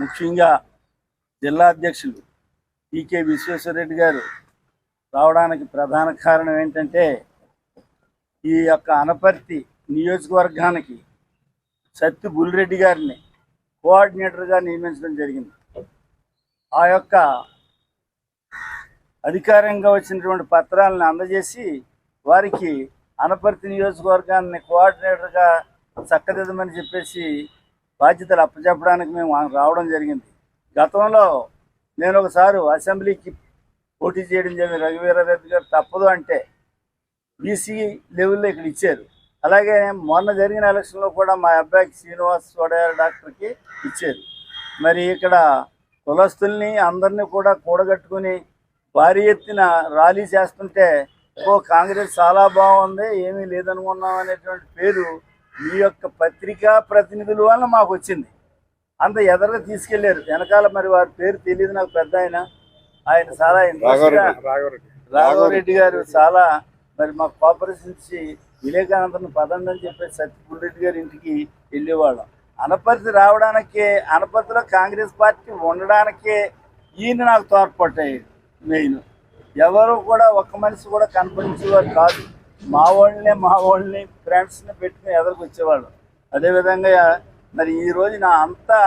ముఖ్యంగా జిల్లా అధ్యక్షులు టీకే విశ్వేశ్వరరెడ్డి గారు రావడానికి ప్రధాన కారణం ఏంటంటే ఈ యొక్క అనపర్తి నియోజకవర్గానికి సత్తి బుల్రెడ్డి గారిని కోఆర్డినేటర్గా నియమించడం జరిగింది. ఆ యొక్క అధికారంగా వచ్చినటువంటి పత్రాలను అందజేసి వారికి అనపర్తి నియోజకవర్గాన్ని కోఆర్డినేటర్గా చక్కదిద్దమని చెప్పేసి బాధ్యతలు అప్పచెప్పడానికి మేము రావడం జరిగింది. గతంలో నేను ఒకసారి అసెంబ్లీకి పోటీ చేయడం జరిగింది. రఘువీరారెడ్డి గారు తప్పదు అంటే బీసీ లెవెల్లో ఇక్కడ ఇచ్చారు. అలాగే మొన్న జరిగిన ఎలక్షన్లో కూడా మా అబ్బాయికి శ్రీనివాస్ వడయార్ డాక్టర్కి ఇచ్చారు. మరి ఇక్కడ కులస్తుల్ని అందరినీ కూడా కూడగట్టుకుని భారీ ఎత్తున ర్యాలీ చేస్తుంటే ఓ కాంగ్రెస్ చాలా బాగుంది ఏమీ లేదనుకున్నాం అనేటువంటి పేరు మీ యొక్క పత్రికా ప్రతినిధుల వల్ల మాకు వచ్చింది. అంత ఎదరగా తీసుకెళ్ళారు. వెనకాల మరి వారి పేరు తెలియదు నాకు పెద్ద ఆయన. ఆయన చాలా రాఘవరెడ్డి. గారు చాలా మరి మా కోఆపరేషన్ ఇచ్చి వివేకానందను పదండి అని చెప్పేసి సత్యపూడి రెడ్డి గారి ఇంటికి వెళ్ళేవాళ్ళం. అనపర్తి రావడానికే అనపర్తిలో కాంగ్రెస్ పార్టీ ఉండడానికే ఈయన నాకు తోడ్పడ్డాయి మెయిన్. ఎవరు కూడా ఒక్క మనిషి కూడా కనపడించేవారు కాదు. మా వాళ్ళని మా వాళ్ళని ఫ్రెండ్స్ని పెట్టుకుని ఎదురుకు వచ్చేవాళ్ళు. అదేవిధంగా మరి ఈ నా అంతా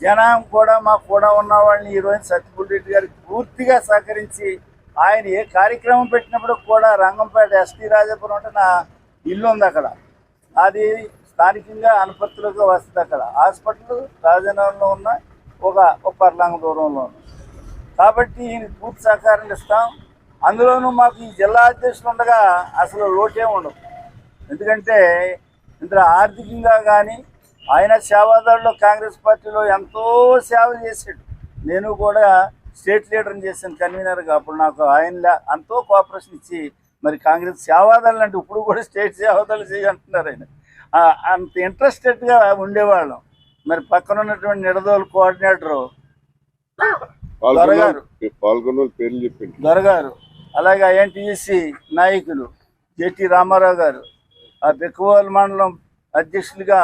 జనం కూడా మా కూడా ఉన్న వాళ్ళని ఈ రోజు సత్యపూడి రెడ్డి గారికి పూర్తిగా సహకరించి ఆయన ఏ కార్యక్రమం పెట్టినప్పుడు కూడా రంగంపేట ఎస్టీ రాజాపురం అంటే నా ఇల్లు ఉంది అక్కడ. అది స్థానికంగా అనుపత్తులుగా వస్తుంది అక్కడ. హాస్పిటల్ రాజనగరంలో ఉన్న ఒక పర్లాంగ దూరంలో ఉంది కాబట్టి ఈయన పూర్తి సహకారం ఇస్తాం. అందులోనూ మాకు ఈ జిల్లా అధ్యక్షులు ఉండగా అసలు లోటే ఉండదు ఎందుకంటే ఇందులో ఆర్థికంగా కానీ ఆయన సేవాదారులో కాంగ్రెస్ పార్టీలో ఎంతో సేవ చేశాడు. నేను కూడా స్టేట్ లీడర్ని చేశాను కన్వీనర్గా. అప్పుడు నాకు ఆయన ఎంతో కోఆపరేషన్ ఇచ్చి మరి కాంగ్రెస్ సేవాదాలు అంటే ఇప్పుడు కూడా స్టేట్ సేవాదాలు చేయంటున్నారు ఆయన. ఆ, అంత ఇంట్రెస్టెడ్గా ఉండేవాళ్ళం. మరి పక్కన ఉన్నటువంటి నిడదోలు కోఆర్డినేటరు దొరగారు. దొరగారు. అలాగే ఐఎన్టీయూసీ నాయకులు జెటి రామారావు గారు ఆ బెక్కువోలు మండలం అధ్యక్షులుగా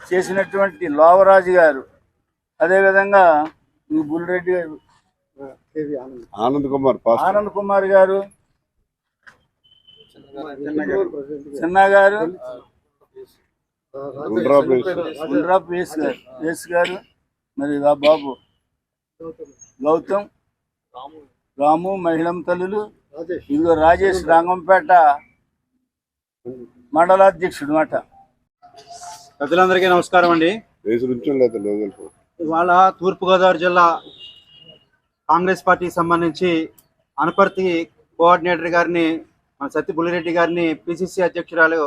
చేసినటువంటి లోవరాజు గారు అదేవిధంగా ఈ బుల్రెడ్డి గారు ఆనంద్. కుమార్ పాస్ ఆనంద్ కుమార్ గారు చిన్న గారు గుండ్రాపు వేస్ గారు వేస్ గారు మరి రా బాబు గౌతమ్ రాము మహిళం తల్లులు ఇదిగో రాజేష్ రంగంపేట మండలాధ్యక్షుడు మాట. ప్రజలందరికీ నమస్కారం అండి. ఇవాళ తూర్పుగోదావరి జిల్లా కాంగ్రెస్ పార్టీకి సంబంధించి అనపర్తి కోఆర్డినేటర్ గారిని మన సత్తి బుల్లిరెడ్డి గారిని పిసిసి అధ్యక్షురాలు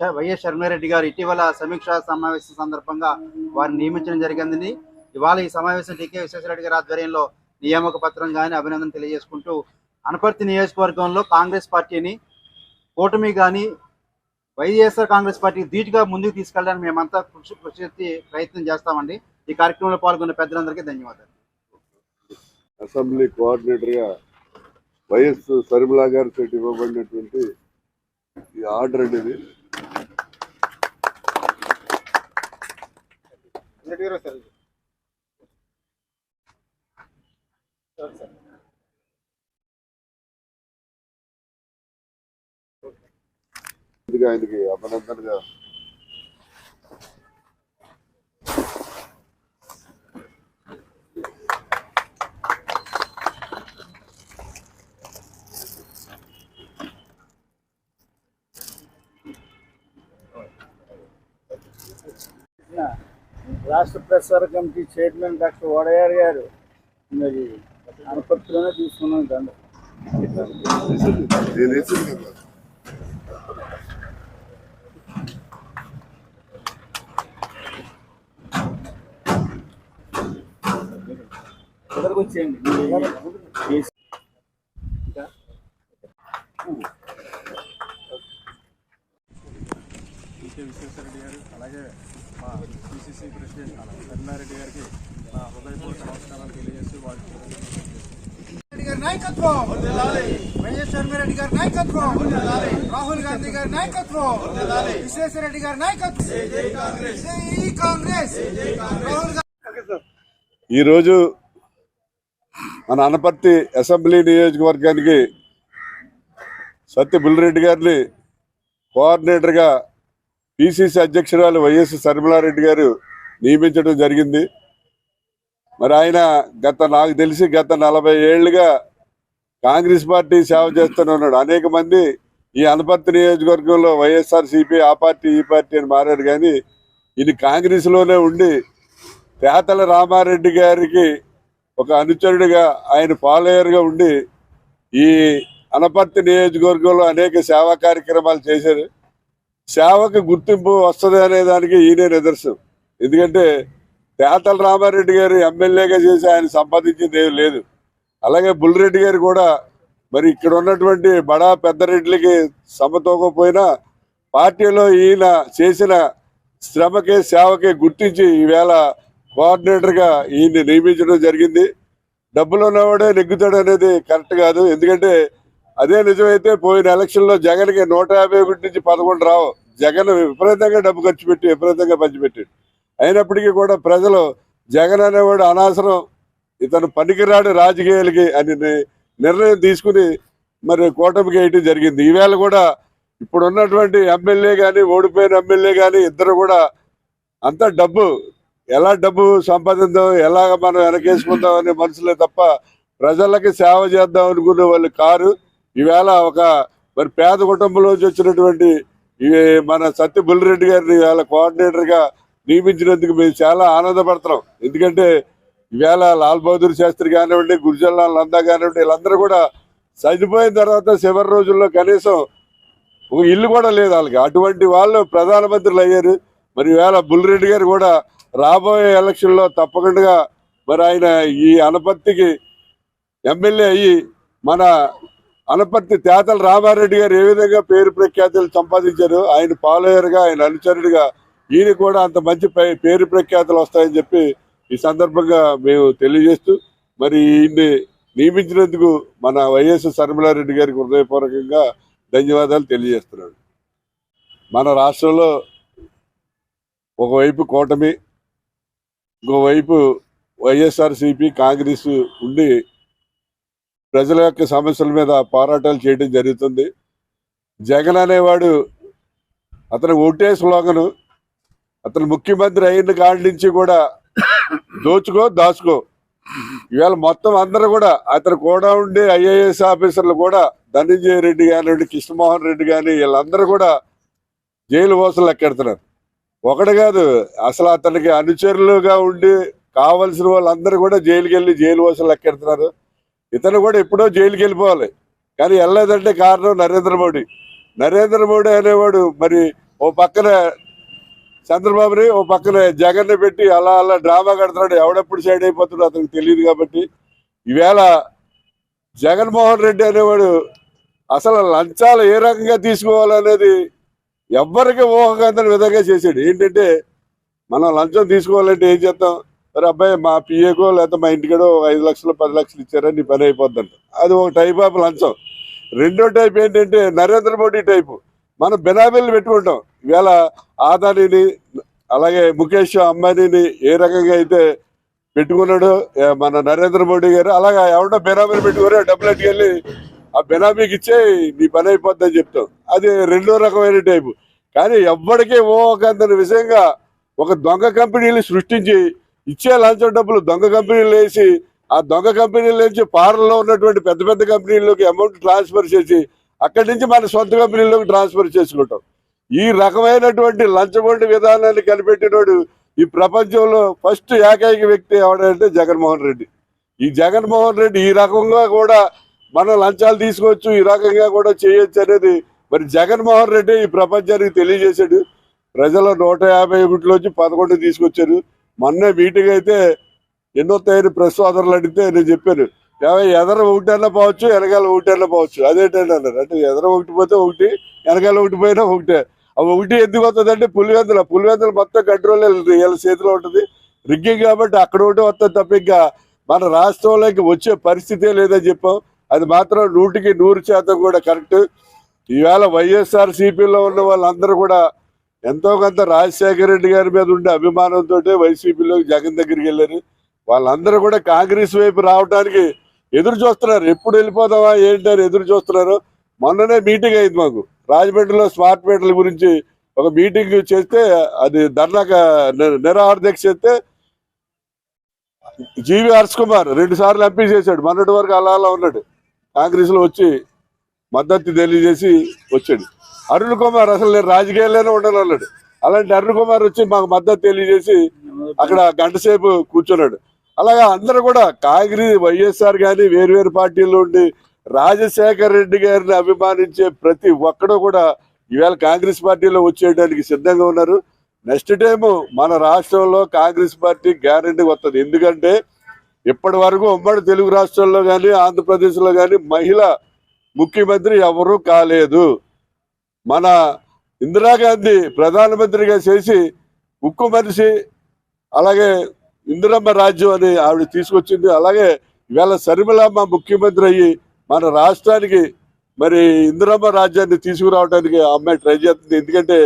వైఎస్ శర్మారెడ్డి గారు ఇటీవల సమీక్షా సమావేశం సందర్భంగా వారిని నియమించడం జరిగింది ఇవాళ ఈ సమావేశం టీకే విశ్వేశ్వరరెడ్డి గారి ఆధ్వర్యంలో నియామక పత్రం కానీ అభినందన తెలియజేసుకుంటూ అనపర్తి నియోజకవర్గంలో కాంగ్రెస్ పార్టీని కూటమి కానీ వైఎస్ఆర్ కాంగ్రెస్ పార్టీ ధీటుగా ముందుకు తీసుకెళ్ళడానికి మేమంతా కృషి కృషి ప్రయత్నం చేస్తామండి. ఈ కార్యక్రమంలో పాల్గొన్న పెద్దలందరికీ ధన్యవాదాలు. అసెంబ్లీ కోఆర్డినేటర్గా వైఎస్ సరిమలా గారి చేతి ఇవ్వబడినటువంటి ఈ ఆర్డర్ అనేది ఇది. ఆయనకి అభినందనగా. రాష్ట్ర ప్రసార కమిటీ చైర్మన్ డాక్టర్ వడయార్ గారు మరి అనపర్తిలోనే తీసుకున్నాం దండ నేను వేసింది కదా ఎదురుకు వచ్చేయండి వేసి. టీకే విశ్వేశ్వరరెడ్డి గారు అలాగే మా పిసిసి ప్రెసిడెంట్ కరుణారెడ్డి గారికి నా హృదయపూర్వక నమస్కారాలు తెలియజేస్తూ రెడ్డి గారి నాయకత్వం. వైఎస్ రెడ్డి గారి నాయకత్వం. రాహుల్ గాంధీ గారి నాయకత్వం. విశ్వేశ్వరరెడ్డి గారి నాయకత్వం. జై కాంగ్రెస్. రాహుల్ గాంధీ ఈరోజు మన అనపర్తి అసెంబ్లీ నియోజకవర్గానికి సత్య బుల్లిరెడ్డి గారిని కోఆర్డినేటర్గా పిసిసి అధ్యక్షురాలు వైఎస్ శర్మిలారెడ్డి గారు నియమించడం జరిగింది. మరి ఆయన గత నాకు తెలిసి గత నలభై ఏళ్ళుగా కాంగ్రెస్ పార్టీ సేవ చేస్తూనే ఉన్నాడు అనేక మంది ఈ అనపర్తి నియోజకవర్గంలో వైఎస్ఆర్ సిపి ఆ పార్టీ ఈ పార్టీ అని మారాడు కానీ ఇది కాంగ్రెస్లోనే ఉండి తేతల రామారెడ్డి గారికి ఒక అనుచరుడిగా ఆయన ఫాలోయర్గా ఉండి ఈ అనపర్తి నియోజకవర్గంలో అనేక సేవా కార్యక్రమాలు చేశారు. సేవకు గుర్తింపు వస్తుంది అనే దానికి ఈయనే నిదర్శనం. ఎందుకంటే తేతల రామారెడ్డి గారు ఎమ్మెల్యేగా చేసి ఆయన సంపాదించింది ఏమీ లేదు. అలాగే బుల్రెడ్డి గారు కూడా మరి ఇక్కడ ఉన్నటువంటి బడా పెద్ద రెడ్లకి సమతూకపోయినా పార్టీలో ఈయన చేసిన శ్రమకి సేవకి గుర్తించి ఈవేళ కోఆర్డినేటర్గా ఈయన్ని నియమించడం జరిగింది. డబ్బులు ఉన్నవాడే నెగ్గుతాడు అనేది కరెక్ట్ కాదు. ఎందుకంటే అదే నిజమైతే పోయిన ఎలక్షన్లో జగన్కి నూట యాభై ఒకటి నుంచి పదకొండు రావు. జగన్ విపరీతంగా డబ్బు ఖర్చు పెట్టి విపరీతంగా పంచిపెట్టాడు. అయినప్పటికీ కూడా ప్రజలు జగన్ అనేవాడు అనవసరం ఇతను పనికిరాడు రాజకీయాలకి అని నిర్ణయం తీసుకుని మరి కూటమికి వేయటం జరిగింది. ఈవేళ కూడా ఇప్పుడున్నటువంటి ఎమ్మెల్యే కానీ ఓడిపోయిన ఎమ్మెల్యే కానీ ఇద్దరు కూడా అంతా డబ్బు ఎలా డబ్బు సంపాదిద్దాం ఎలాగ మనం వెనకేసుకుందాం అనే మనసులే తప్ప ప్రజలకి సేవ చేద్దాం అనుకునే వాళ్ళు కారు. ఈవేళ ఒక మరి పేద కుటుంబంలోంచి వచ్చినటువంటి ఈ మన సత్య బుల్లిరెడ్డి గారిని ఈవేళ కోఆర్డినేటర్గా నియమించినందుకు మేము చాలా ఆనందపడుతున్నాం ఎందుకంటే ఇవాళ లాల్ బహదూర్ శాస్త్రి కానివ్వండి గుర్జల్లాల్ నందా కానివ్వండి వీళ్ళందరూ కూడా చనిపోయిన తర్వాత చివరి రోజుల్లో కనీసం ఒక ఇల్లు కూడా లేదు వాళ్ళకి. అటువంటి వాళ్ళు ప్రధానమంత్రులు అయ్యారు. మరి ఇవాళ బుల్లిరెడ్డి గారు కూడా రాబోయే ఎలక్షన్లో తప్పకుండా మరి ఆయన ఈ అనపర్తికి ఎమ్మెల్యే అయ్యి మన అనపర్తి తేతల రామారెడ్డి గారు ఏ విధంగా పేరు ప్రఖ్యాతులు సంపాదించారు ఆయన ఫాలోయర్గా ఆయన అనుచరుడిగా ఈయన కూడా అంత మంచి పే- పేరు ప్రఖ్యాతులు వస్తాయని చెప్పి ఈ సందర్భంగా మేము తెలియజేస్తూ మరి ఈయన్ని నియమించినందుకు మన వైఎస్ శర్మిలారెడ్డి గారికి హృదయపూర్వకంగా ధన్యవాదాలు తెలియజేస్తున్నాను. మన రాష్ట్రంలో ఒకవైపు కూటమి ఇంకోవైపు వైఎస్ఆర్సిపి కాంగ్రెస్ ఉండి ప్రజల యొక్క సమస్యల మీద పోరాటాలు చేయడం జరుగుతుంది. జగన్ అనేవాడు అతను ఒకటే స్లోగను అతను ముఖ్యమంత్రి అయిన కాడి నుంచి కూడా దోచుకో దాచుకో. ఇవాళ మొత్తం అందరూ కూడా అతను కూడా ఉండే ఐఏఎస్ ఆఫీసర్లు కూడా ధనంజయ రెడ్డి కానివ్వండి కృష్ణమోహన్ రెడ్డి కానీ వీళ్ళందరూ కూడా జైలు ఓసలు ఎక్కెడుతున్నారు ఒకటి కాదు అసలు అతనికి అనుచరులుగా ఉండి కావలసిన వాళ్ళందరూ కూడా జైలుకి వెళ్ళి జైలు ఓసలు ఎక్కెడుతున్నారు ఇతను కూడా ఎప్పుడో జైలుకి వెళ్ళిపోవాలి. కానీ వెళ్ళలేదంటే కారణం నరేంద్ర మోడీ. నరేంద్ర మోడీ అనేవాడు మరి ఓ పక్కన చంద్రబాబుని ఓ పక్కన జగన్ పెట్టి అలా అలా డ్రామా కడుతున్నాడు. ఎవడెప్పుడు సైడ్ అయిపోతున్నాడు అతనికి తెలియదు కాబట్టి ఈవేళ జగన్మోహన్ రెడ్డి అనేవాడు అసలు లంచాలు ఏ రకంగా తీసుకోవాలనేది ఎవ్వరికి ఊహకందని విధంగా చేశాడు. ఏంటంటే మనం లంచం తీసుకోవాలంటే ఏం చేస్తాం? మరి అబ్బాయి మా పిఏకో లేకపోతే మా ఇంటికడో ఐదు లక్షలు పది లక్షలు ఇచ్చారని నీ పని అయిపోద్దంట. అది ఒక టైప్ ఆఫ్ లంచం. రెండో టైప్ ఏంటంటే నరేంద్ర మోడీ టైపు. మనం బెనామీలు పెట్టుకుంటాం. ఇవాళ ఆదానిని అలాగే ముఖేష్ అంబానీని ఏ రకంగా అయితే పెట్టుకున్నాడు మన నరేంద్ర మోడీ గారు అలాగా ఎవడో బెనామీని పెట్టుకుని డబ్బులు అట్టుకెళ్ళి ఆ బెనామీకి ఇచ్చే నీ పని అయిపోద్దని చెప్తాం. అది రెండో రకమైన టైపు. కానీ ఎవ్వడికి ఓ విషయంగా ఒక దొంగ కంపెనీలు సృష్టించి ఇచ్చే లంచం డబ్బులు దొంగ కంపెనీలు వేసి ఆ దొంగ కంపెనీల నుంచి పార్లలో ఉన్నటువంటి పెద్ద పెద్ద కంపెనీల్లోకి అమౌంట్ ట్రాన్స్ఫర్ చేసి అక్కడి నుంచి మన సొంత కంపెనీలోకి ట్రాన్స్ఫర్ చేసుకుంటాం. ఈ రకమైనటువంటి లంచగొండి విధానాన్ని కనిపెట్టినోడు ఈ ప్రపంచంలో ఫస్ట్ ఏకైక వ్యక్తి ఎవడంటే జగన్మోహన్ రెడ్డి. ఈ జగన్మోహన్ రెడ్డి ఈ రకంగా కూడా మనం లంచాలు తీసుకోవచ్చు ఈ రకంగా కూడా చేయొచ్చు అనేది మరి జగన్మోహన్ రెడ్డి ఈ ప్రపంచానికి తెలియజేశాడు. ప్రజల నూట యాభై ఒకటిలోంచి పదకొండు తీసుకొచ్చారు. మొన్న మీటింగ్ అయితే ఎన్నో తయారు ప్రెస్ సోదరులు అడిగితే నేను చెప్పాను ఎదర ఒకటన్నా పోవచ్చు వెనకాల ఒకటన్నా పోవచ్చు. అదేంటండి అన్నారు అంటే ఎదర ఒకటి పోతే ఒకటి వెనకాల ఒకటి పోయినా ఒకటే. ఒకటి ఎందుకు వస్తుంది అంటే పులివెందుల పులివెందుల మొత్తం కంట్రోల్ వీళ్ళ చేతిలో ఉంటుంది. రిగ్గింగ్ కాబట్టి అక్కడ ఒకటి వస్తుంది తప్ప ఇంకా మన రాష్ట్రంలోకి వచ్చే పరిస్థితే లేదని చెప్పాం. అది మాత్రం నూటికి నూరు శాతం కూడా కరెక్ట్ ఈవేళ వైఎస్ఆర్ సిపిలో ఉన్న వాళ్ళందరూ కూడా ఎంతో కొంత రాజశేఖర రెడ్డి గారి మీద ఉండే అభిమానంతో వైసీపీలోకి జగన్ దగ్గరికి వెళ్ళారు. వాళ్ళందరూ కూడా కాంగ్రెస్ వైపు రావడానికి ఎదురు చూస్తున్నారు. ఎప్పుడు వెళ్ళిపోదామా ఏంటి అని ఎదురు చూస్తున్నారు. మొన్ననే మీటింగ్ అయింది మాకు. రాజమండ్రిలో స్మార్ట్ మీటర్ల గురించి ఒక మీటింగ్ చేస్తే అది ధర్నాక నిరాహార దీక్ష చేస్తే జీవి హర్ష్ కుమార్ రెండు సార్లు ఎంపీ చేశాడు. మొన్నటి వరకు అలా అలా ఉన్నాడు. కాంగ్రెస్లో వచ్చి మద్దతు తెలియజేసి వచ్చాడు. అరుణ్ కుమార్ అసలు నేను రాజకీయాల్లోనే ఉండనన్నాడు అలాంటి అరుణ్ కుమార్ వచ్చి మాకు మద్దతు తెలియజేసి అక్కడ గంట సేపు కూర్చున్నాడు. అలాగా అందరూ కూడా కాంగ్రెస్ వైఎస్ఆర్ కానీ వేరు వేరు పార్టీల్లో ఉండి రాజశేఖర్ రెడ్డి గారిని అభిమానించే ప్రతి ఒక్కడు కూడా ఈవేళ కాంగ్రెస్ పార్టీలో వచ్చేయడానికి సిద్ధంగా ఉన్నారు. నెక్స్ట్ టైం మన రాష్ట్రంలో కాంగ్రెస్ పార్టీ గ్యారంటీ వస్తుంది. ఎందుకంటే ఇప్పటి వరకు ఉమ్మడి తెలుగు రాష్ట్రాల్లో కానీ ఆంధ్రప్రదేశ్లో కానీ మహిళ ముఖ్యమంత్రి ఎవరూ కాలేదు. మన ఇందిరాగాంధీ ప్రధానమంత్రిగా చేసి ఉక్కు మనిషి అలాగే ఇందిరమ్మ రాజ్యం అని ఆవిడ తీసుకొచ్చింది. అలాగే ఇవాళ శర్మిలమ్మ ముఖ్యమంత్రి అయ్యి మన రాష్ట్రానికి మరి ఇందిరమ్మ రాజ్యాన్ని తీసుకురావడానికి ఆ అమ్మాయి ట్రై చేస్తుంది. ఎందుకంటే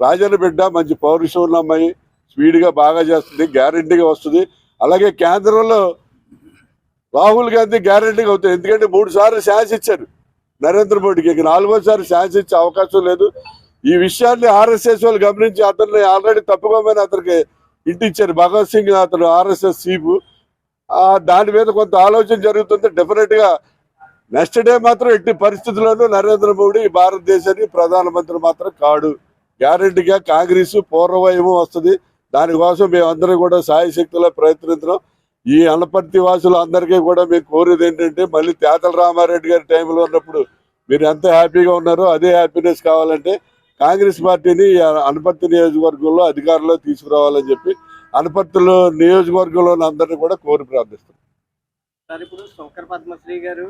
రాజన్న బిడ్డ మంచి పౌరుషం ఉన్న అమ్మాయి స్పీడ్గా బాగా చేస్తుంది గ్యారంటీగా వస్తుంది. అలాగే కేంద్రంలో రాహుల్ గాంధీ గ్యారంటీగా అవుతుంది ఎందుకంటే మూడు సార్లు ఛాన్స్ ఇచ్చారు. నరేంద్ర మోడీకి ఇక నాలుగోసారి ఛాన్స్ ఇచ్చే అవకాశం లేదు. ఈ విషయాన్ని ఆర్ఎస్ఎస్ వాళ్ళు గమనించి అతన్ని ఆల్రెడీ తప్పుకోమని అతనికి ఇంటి ఇచ్చారు. భగత్ సింగ్ అతను ఆర్ఎస్ఎస్ సీపు. దాని మీద కొంత ఆలోచన జరుగుతుంది. డెఫినెట్గా నెక్స్ట్ డే మాత్రం ఎట్టి పరిస్థితుల్లోనూ నరేంద్ర మోడీ భారతదేశానికి ప్రధానమంత్రి మాత్రం కాడు. గ్యారెంటీగా కాంగ్రెస్ పూర్వవైభవం వస్తుంది. దానికోసం మేమందరం కూడా సాయశక్తిలో ప్రయత్నించడం ఈ అనపర్తి వాసులు అందరికీ కూడా మేము కోరేది ఏంటంటే మళ్ళీ తేతల రామారెడ్డి గారి టైంలో ఉన్నప్పుడు మీరు ఎంత హ్యాపీగా ఉన్నారో అదే హ్యాపీనెస్ కావాలంటే కాంగ్రెస్ పార్టీని అనపర్తి నియోజకవర్గంలో అధికారంలో తీసుకురావాలని చెప్పి అనపర్తిలో నియోజకవర్గంలో అందరినీ కూడా కోరి ప్రార్థిస్తున్నాం. సార్ ఇప్పుడు శంకర్ పద్మశ్రీ గారు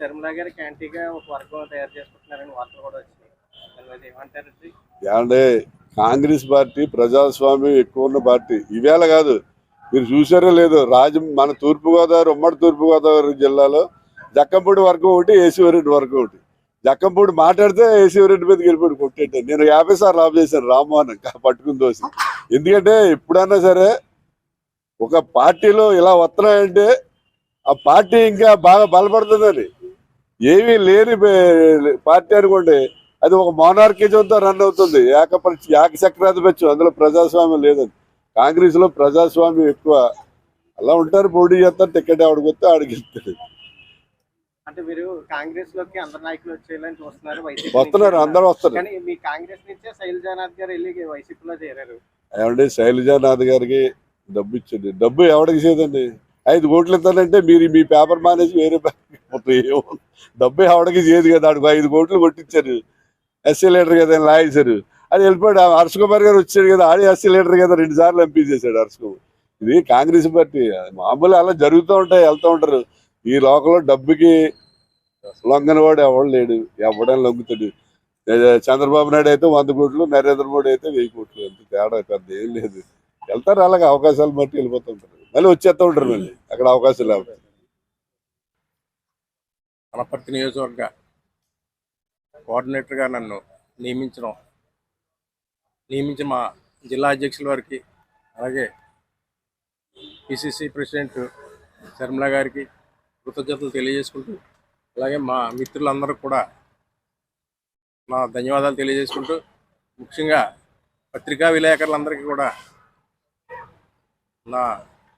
శర్మిలా గారి క్యాంటీగా ఒక వర్గం తయారు చేసుకుంటున్నారని వార్తలు కూడా వచ్చినాయి. ఏమంటారండి ఏమంటే కాంగ్రెస్ పార్టీ ప్రజాస్వామ్యం ఎక్కువ ఉన్న పార్టీ. ఇవేళ కాదు మీరు చూసారో లేదో రాజ మన తూర్పుగోదావరి ఉమ్మడి తూర్పుగోదావరి జిల్లాలో జక్కంపూడి వర్గం ఒకటి ఏసీవరెడ్డి వర్గం ఒకటి. జక్కంపూడి మాట్లాడితే ఏసీవరెడ్డి మీదకి వెళ్ళిపోయి కొట్టేట నేను యాభై సార్లు ఆఫ్ చేశాను రామ్మోహన్ పట్టుకుని దోసి ఎందుకంటే ఎప్పుడన్నా సరే ఒక పార్టీలో ఇలా వస్తున్నాయంటే ఆ పార్టీ ఇంకా బాగా బలపడుతుందని. ఏమీ లేని పార్టీ అనుకోండి. అది ఒక మోనార్కిజంతో రన్ అవుతుంది. ఏకపరిచి ఏకచక్రాధిపత్యం అందులో ప్రజాస్వామ్యం లేదని కాంగ్రెస్లో ప్రజాస్వామ్యం ఎక్కువ. అలా ఉంటారు పోటీ చేస్తారు. టికెట్ ఆవిడకొస్తే ఆడికి ఇస్తారు అంటే మీరు కాంగ్రెస్లోకి అందరు నాయకులు వచ్చేయాలని చూస్తున్నారు. వైసీపీ వస్తున్నారు. నుంచి అందరూ వస్తారు కానీ మీ కాంగ్రెస్ నుంచే శైలజానాథ్ గారు వెళ్ళి వైసీపీలో చేరారు. ఏమంటే శైలజానాథ్ గారికి డబ్బు ఇచ్చింది. డబ్బు ఎవడికి చేయదండి ఐదు కోట్లు ఇస్తానంటే మీరు మీ పేపర్ మానేసి వేరే లేకపోతే ఏమో. డబ్బు ఆవిడకి చేయదు కదా ఆడికి ఐదు కోట్లు కొట్టించారు. ఎస్సీ లీడర్ కదా లాగేశారు. అది వెళ్ళిపోయాడు. హర్ష కుమార్ గారు వచ్చాడు కదా ఆడి ఎస్సీ లీడర్ కదా రెండు సార్లు ఎంపీ చేశాడు హర్ష కుమార్. ఇది కాంగ్రెస్ పార్టీ. మామూలు అలా జరుగుతూ ఉంటాయి వెళ్తూ ఉంటారు. ఈ లోకంలో డబ్బుకి లొంగనవాడు ఎవడు లేడు. ఎవడని లొంగుతాడు. చంద్రబాబు నాయుడు అయితే వంద కోట్లు నరేంద్ర మోడీ అయితే వెయ్యి కోట్లు. ఎంత తేడా పెద్ద ఏం లేదు. వెళ్తారు అలాగే అవకాశాలు బట్టి వెళ్ళిపోతూ ఉంటారు. మళ్ళీ వచ్చేస్తూ ఉంటారు మళ్ళీ. అక్కడ అవకాశం లేకపోతే. అనపర్తి నియోజకవర్గ కోఆర్డినేటర్గా నన్ను నియమించడం నియమించిన మా జిల్లా అధ్యక్షుల వారికి అలాగే పిసిసి ప్రెసిడెంట్ శర్మిల గారికి కృతజ్ఞతలు తెలియజేసుకుంటూ అలాగే మా మిత్రులందరూ కూడా నా ధన్యవాదాలు తెలియజేసుకుంటూ ముఖ్యంగా పత్రికా విలేకరులందరికీ కూడా నా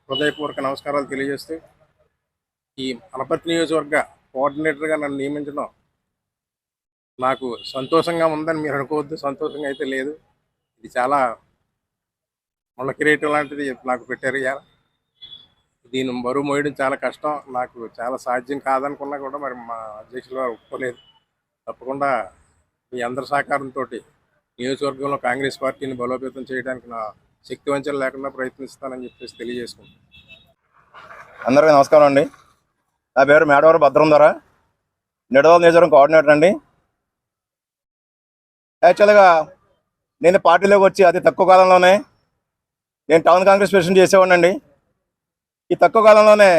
హృదయపూర్వక నమస్కారాలు తెలియజేస్తూ ఈ అనపర్తి నియోజకవర్గ కోఆర్డినేటర్గా నన్ను నియమించడం నాకు సంతోషంగా ఉందని మీరు అనుకోవద్దు సంతోషంగా అయితే లేదు. ఇది చాలా మొన్న కిరీటం లాంటిది నాకు పెట్టారు ఇవాళ దీని బరువు మోయడం చాలా కష్టం. నాకు చాలా సాధ్యం కాదనుకున్నా కూడా మరి మా అధ్యక్షులు వారు ఒప్పుకోలేదు. తప్పకుండా మీ అందరి సహకారంతో నియోజకవర్గంలో కాంగ్రెస్ పార్టీని బలోపేతం చేయడానికి నా శక్తి వంచన లేకుండా ప్రయత్నిస్తానని చెప్పేసి తెలియజేసుకుంటాను అందరికీ నమస్కారం అండి. నా పేరు మేడవరం భద్రం ద్వారా నిడదల నియోజకవర్గం కోఆర్డినేటర్ అండి. యాక్చువల్గా నేను పార్టీలోకి వచ్చి అతి తక్కువ కాలంలోనే నేను టౌన్ కాంగ్రెస్ ప్రెసిడెంట్ చేసేవాడినండి. అండి ఈ తక్కువ కాలంలోనే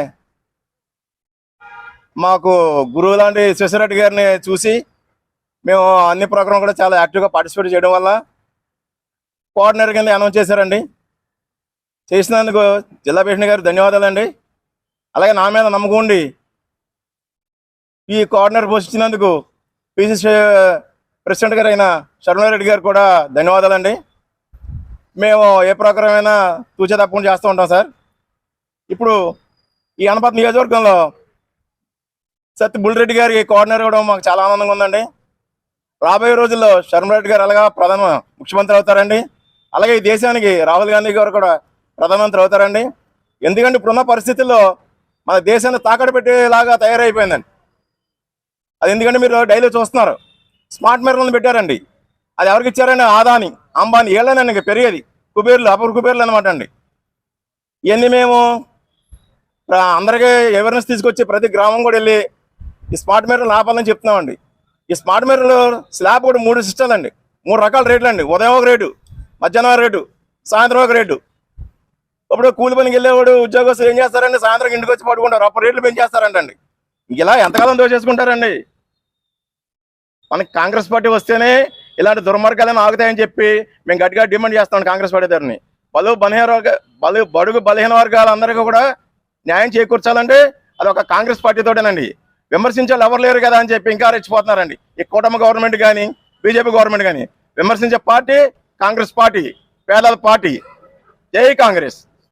మాకు గురువు లాంటి శశిరెడ్డి గారిని చూసి మేము అన్ని ప్రోగ్రాం కూడా చాలా యాక్టివ్గా పార్టిసిపేట్ చేయడం వల్ల కోఆర్డినేటర్ కింద అనౌన్స్ చేశారండి. చేసినందుకు జిల్లా ప్రెసిడెంట్ గారు ధన్యవాదాలండి. అలాగే నా మీద నమ్మకం ఉండి ఈ కోఆర్డినేటర్ పోస్ట్ ఇచ్చినందుకు పిసిసి ప్రెసిడెంట్ గారు అయిన శర్మారెడ్డి గారు కూడా ధన్యవాదాలండి. మేము ఏ ప్రకారమైనా తూచే తప్పకుండా చేస్తూ ఉంటాం సార్. ఇప్పుడు ఈ అనపత్ నియోజకవర్గంలో సత్య బుల్రెడ్డి గారికి కోఆర్డినేటర్ కూడా మాకు చాలా ఆనందంగా ఉందండి. రాబోయే రోజుల్లో శర్మరెడ్డి గారు అలాగా ప్రధాన ముఖ్యమంత్రి అవుతారండి. అలాగే ఈ దేశానికి రాహుల్ గాంధీ గారు కూడా ప్రధానమంత్రి అవుతారండి. ఎందుకంటే ఇప్పుడున్న పరిస్థితుల్లో మన దేశాన్ని తాకట్టు పెట్టేలాగా తయారైపోయిందండి. అది ఎందుకంటే మీరు డైలీ చూస్తున్నారు. స్మార్ట్ మీటర్లను పెట్టారండి. అది ఎవరికి ఇచ్చారండి ఆదాని అంబానీ ఏళ్ళనండి ఇంకా పెరిగేది. కుబేర్లు అపూర్ కుబేర్లు అనమాట అండి. ఇవన్నీ మేము అందరికీ అవేర్నెస్ తీసుకొచ్చి ప్రతి గ్రామం కూడా వెళ్ళి ఈ స్మార్ట్ మీటర్లు ఆపాలని చెప్తున్నామండి. ఈ స్మార్ట్ మీటర్లు స్లాబ్ కూడా మూడు సిస్టమ్లు అండి. మూడు రకాల రేట్లు అండి. ఉదయం ఒక రేటు మధ్యాహ్నం ఒక రేటు సాయంత్రం ఒక రేటు. ఇప్పుడు కూలి పనికి వెళ్ళేవాడు ఉద్యోగస్తులు ఏం చేస్తారండి? సాయంత్రం ఇంటికి వచ్చి పడుకుంటారు. అప్పుడు రేట్లు పెంచేస్తారంటండి. ఇలా ఎంతకాలం దోచేసుకుంటారండి మనకి కాంగ్రెస్ పార్టీ వస్తేనే ఇలాంటి దుర్మార్గాలను ఆగుతాయని చెప్పి మేము గట్టిగా డిమాండ్ చేస్తాం కాంగ్రెస్ పార్టీ దగ్గరని బలు బలహీన బలు బడుగు బలహీన వర్గాలందరికీ కూడా న్యాయం చేకూర్చాలంటే అది ఒక కాంగ్రెస్ పార్టీతోటేనండి విమర్శించాలి ఎవరు లేరు కదా అని చెప్పి ఇంకా రెచ్చిపోతున్నారండి. ఈ కూటమి గవర్నమెంట్ కానీ బీజేపీ గవర్నమెంట్ కానీ విమర్శించే పార్టీ కాంగ్రెస్ పార్టీ పేదల పార్టీ. జై కాంగ్రెస్.